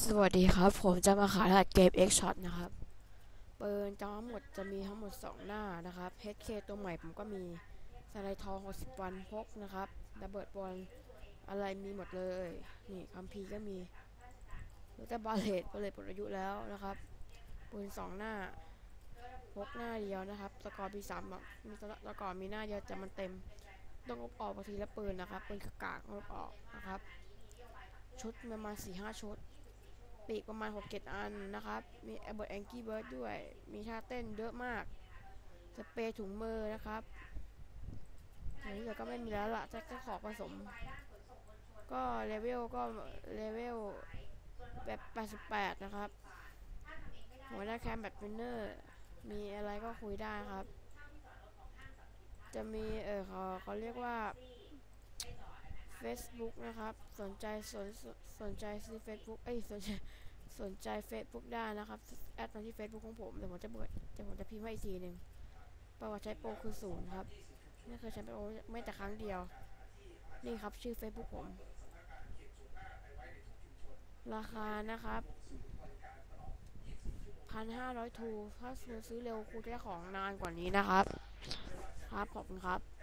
สวัสดีครับ ผมจะมาขายรหัสเกม X Shot นะครับ ปืนทั้งหมดจะมีทั้งหมด 2 หน้านะครับ HK ตัวใหม่ผมก็มีสไลด์ทอง 60 วันพกนะครับระเบิดบอลอะไรมีหมดเลย นี่คัมพีก็มีหรือแต่บาเลตบาเลตหมดอายุแล้วนะครับ ปืน 2 หน้าพกหน้าเดียวนะครับสกอร์ปีสามมีสกอร์มีหน้าเดียวแต่มันเต็ม ต้องลบออกบางทีละปืนนะครับปืนกากๆลบออกนะครับ ชุดประมาณ4-5ชุด ปีกประมาณ 6 7 อันนะครับ มีแอ b เบิร์ a แองกี้เบิร์ดด้วย มีท่าเต้นเยอะมาก สเปรย์ถุงมือนะครับอันนี้เราก็ไม่มีแล้วล่ะจะจะขอผสม ก็เลเวลก็เลเวลแบบ88 นะครับ หัวหน้าแคมแบบวินเนอร์ มีอะไรก็คุยได้ครับ จะมี เออเขาเขาเรียกว่า Facebook นะครับ สนใจสนสนใจซื้อ Facebook เอ้ยสนใจสนใจ Facebook ได้นะครับ แอดมาที่ Facebook ของผมเดี๋ยวผมจะเปิดเดี๋ยวผมจะพิมพ์ให้อีกทีหนึ่งประวัติใช้โปรคือศูนย์ครับไม่เคยใช้โปรไม่แต่ครั้งเดียว นี่ครับชื่อ Facebook ผม ราคานะครับพันห้าร้อยทูถ้าซื้อเร็วครูจะได้ของนานกว่านี้นะครับ ครับ ขอบคุณครับ